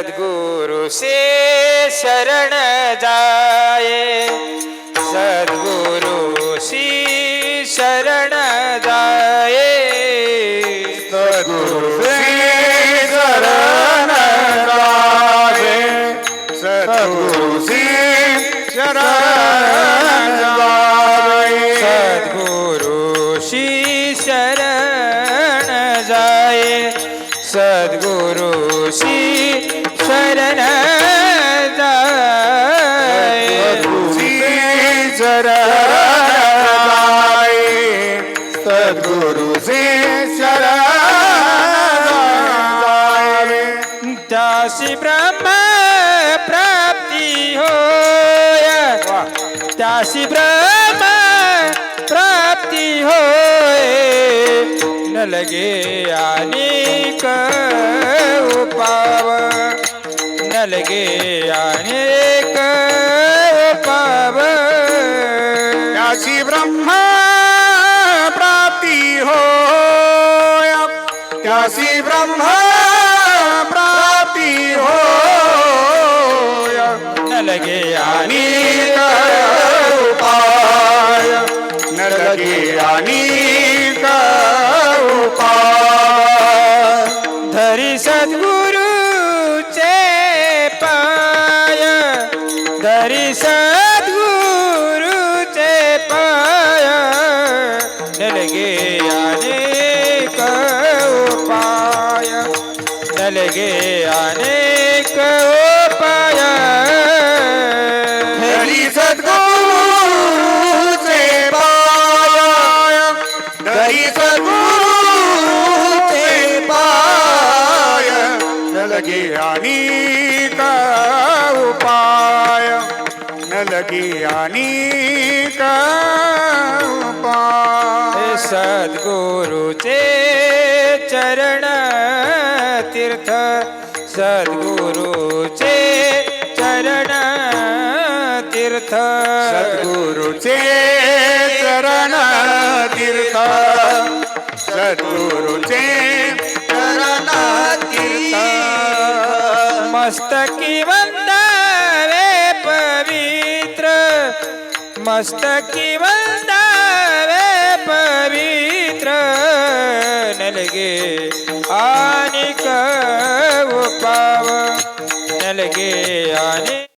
सद्गुरु से शरण जाए। सद्गुरु सी शरण जाए। सद्गुरु श्री शरण जाए। सद्गुरु सी शरण जाए। सद्गुरु सी श्री शरण सद्गुरु जाए। ब्रह्म प्राप्ती त्यासी ब्रह्म प्राप्ती होय। न लगे अनेक लगे अनेक उपाव त्यासी ब्रह्म प्राप्ती हो त्यासी ब्रह्म प्राप्ती हो लगे लगे अनेक उपाय हरी सद्गुरुचे पाय हरी सद्गुरुचे पाय, न लगे अनेक उपाय, न लगे अनेक उपाय। सद्गुरुचे चरण तीर्थ सद्गुरुचे चरण तीर्थ. सद्गुरुचे चरण तीर्थ सद्गुरुचे चरण तीर्थ. मस्तकी वंदावे पवित्र मस्तकी वंदावे गे आ